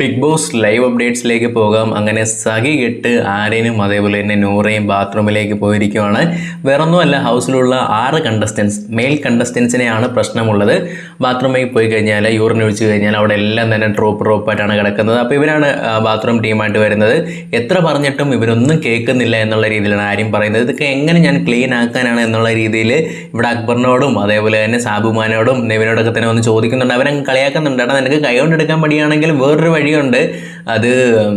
Big boss live അപ്ഡേറ്റ്സിലേക്ക് പോകാം. അങ്ങനെ സഖി കെട്ട് ആരേനും അതേപോലെ തന്നെ നൂറയും ബാത്റൂമിലേക്ക് പോയിരിക്കുവാണ്. വേറൊന്നുമല്ല ഹൗസിലുള്ള ആറ് കണ്ടസ്റ്റൻസ് മെയിൽ കണ്ടസ്റ്റൻസിനെയാണ് പ്രശ്നമുള്ളത്. ബാത്റൂമിൽ പോയി കഴിഞ്ഞാൽ യൂറിൻ ഒഴിച്ചു കഴിഞ്ഞാൽ അവിടെ എല്ലാം തന്നെ ഡ്രോപ്പ് ഡ്രോപ്പായിട്ടാണ് കിടക്കുന്നത്. അപ്പോൾ ഇവരാണ് ബാത്റൂം ടീമായിട്ട് വരുന്നത്. എത്ര പറഞ്ഞിട്ടും ഇവരൊന്നും കേൾക്കുന്നില്ല എന്നുള്ള രീതിയിലാണ് ആരും പറയുന്നത്. ഇതൊക്കെ എങ്ങനെ ഞാൻ ക്ലീൻ ആക്കാനാണ് എന്നുള്ള രീതിയിൽ ഇവിടെ അക്ബറിനോടും അതേപോലെ തന്നെ സാബുമാനോടും നെവിനോടൊക്കെ തന്നെ ഒന്ന് ചോദിക്കുന്നുണ്ട്. അവരങ്ങ് കളിയാക്കുന്നുണ്ട്. എടാ നിനക്ക് കൈകൊണ്ടെടുക്കാൻ പടിയാണെങ്കിൽ വേറൊരു വഴിയുണ്ട് അത്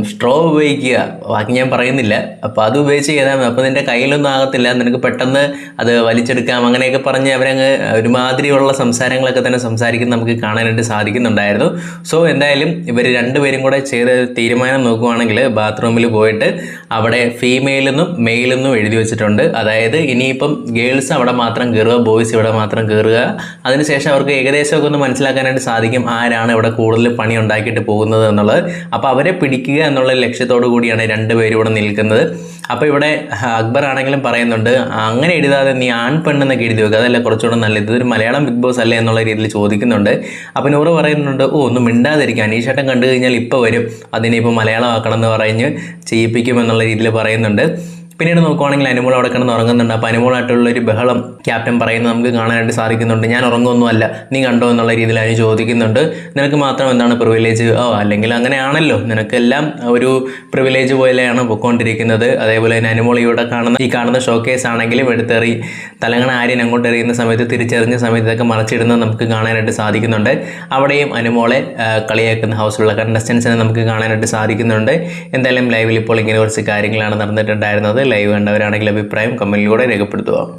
സ്ട്രോ ഉപയോഗിക്കുക. ബാക്കി ഞാൻ പറയുന്നില്ല. അപ്പോൾ അത് ഉപയോഗിച്ച് ചെയ്താൽ മതി. അപ്പോൾ നിന്റെ കയ്യിലൊന്നും ആകത്തില്ല. നിനക്ക് പെട്ടെന്ന് അത് വലിച്ചെടുക്കാം. അങ്ങനെയൊക്കെ പറഞ്ഞ് അവരങ്ങ് ഒരുമാതിരിയുള്ള സംസാരങ്ങളൊക്കെ തന്നെ സംസാരിക്കുന്ന നമുക്ക് കാണാനായിട്ട് സാധിക്കുന്നുണ്ടായിരുന്നു. സോ എന്തായാലും ഇവർ രണ്ടുപേരും കൂടെ ചെയ്ത തീരുമാനം നോക്കുവാണെങ്കിൽ ബാത്റൂമിൽ പോയിട്ട് അവിടെ ഫീമെയിലെന്നും മെയിലെന്നും എഴുതി വെച്ചിട്ടുണ്ട്. അതായത് ഇനിയിപ്പം ഗേൾസ് അവിടെ മാത്രം കയറുക ബോയ്സ് ഇവിടെ മാത്രം കയറുക അതിനുശേഷം അവർക്ക് ഏകദേശമൊക്കെ ഒന്ന് മനസ്സിലാക്കാനായിട്ട് സാധിക്കും ആരാണ് ഇവിടെ കൂടുതൽ പണി ഉണ്ടാക്കിയിട്ട് പോകുന്നത് എന്നുള്ളത്. അപ്പോൾ അവരെ പിടിക്കുക എന്നുള്ള ലക്ഷ്യത്തോടു കൂടിയാണ് രണ്ടുപേരും ഇവിടെ നിൽക്കുന്നത്. അപ്പോൾ ഇവിടെ അക്ബർ ആണെങ്കിലും പറയുന്നുണ്ട് അങ്ങനെ എഴുതാതെ നീ ആൺ പെണ്ണെന്നൊക്കെ എഴുതി വെക്കുക അതല്ല കുറച്ചുകൂടെ നല്ലത്? ഇതൊരു മലയാളം ബിഗ് ബോസ് അല്ലേ എന്നുള്ള രീതിയിൽ ചോദിക്കുന്നുണ്ട്. അപ്പോൾ നൂറ് പറയുന്നുണ്ട് ഓ ഒന്നും മിണ്ടാതിരിക്കുക അനീഷേട്ടൻ കണ്ടു കഴിഞ്ഞാൽ ഇപ്പോൾ വരും. അതിനെ ഇപ്പോൾ മലയാളം ആക്കണം എന്ന് പറഞ്ഞ് ചെയ്യിപ്പിക്കും എന്നുള്ള രീതിയിൽ പറയുന്നുണ്ട്. പിന്നീട് നോക്കുവാണെങ്കിൽ അനുമോൾ അവിടെ കിടന്ന് ഉറങ്ങുന്നുണ്ട്. അപ്പോൾ അനുമോളായിട്ടുള്ള ഒരു ബഹളം ക്യാപ്റ്റൻ പറയുന്നത് നമുക്ക് കാണാനായിട്ട് സാധിക്കുന്നുണ്ട്. ഞാൻ ഉറങ്ങുമൊന്നുമല്ല. നീ കണ്ടോ എന്നുള്ള രീതിയിൽ അനു ചോദിക്കുന്നുണ്ട്. നിനക്ക് മാത്രം എന്താണ് പ്രിവിലേജ് ഓ അല്ലെങ്കിൽ അങ്ങനെയാണല്ലോ. നിനക്കെല്ലാം ഒരു പ്രിവിലേജ് പോലെയാണ് പൊയ്ക്കൊണ്ടിരിക്കുന്നത് അതേപോലെ തന്നെ അനുമോൾ ഇവിടെ കാണുന്ന ഈ കാണുന്ന ഷോ കേസ് ആണെങ്കിലും എടുത്തെറി തലങ്ങണ ആര്യൻ അങ്ങോട്ട് എറിയുന്ന സമയത്ത് തിരിച്ചെറിഞ്ഞ സമയത്ത് ഇതൊക്കെ മറച്ചിടുന്നത് നമുക്ക് കാണാനായിട്ട് സാധിക്കുന്നുണ്ട്. അവിടെയും അനുമോളെ കളിയാക്കുന്ന ഹൗസിലുള്ള കണ്ടസ്റ്റൻസിനെ നമുക്ക് കാണാനായിട്ട് സാധിക്കുന്നുണ്ട്. എന്തായാലും ലൈവിൽ ഇപ്പോൾ ഇങ്ങനെ കുറച്ച് കാര്യങ്ങളാണ് നടന്നിട്ടുണ്ടായിരുന്നത്. ലൈവ് കണ്ടവരാണെങ്കിൽ അഭിപ്രായം കമന്റിലൂടെ രേഖപ്പെടുത്തുക.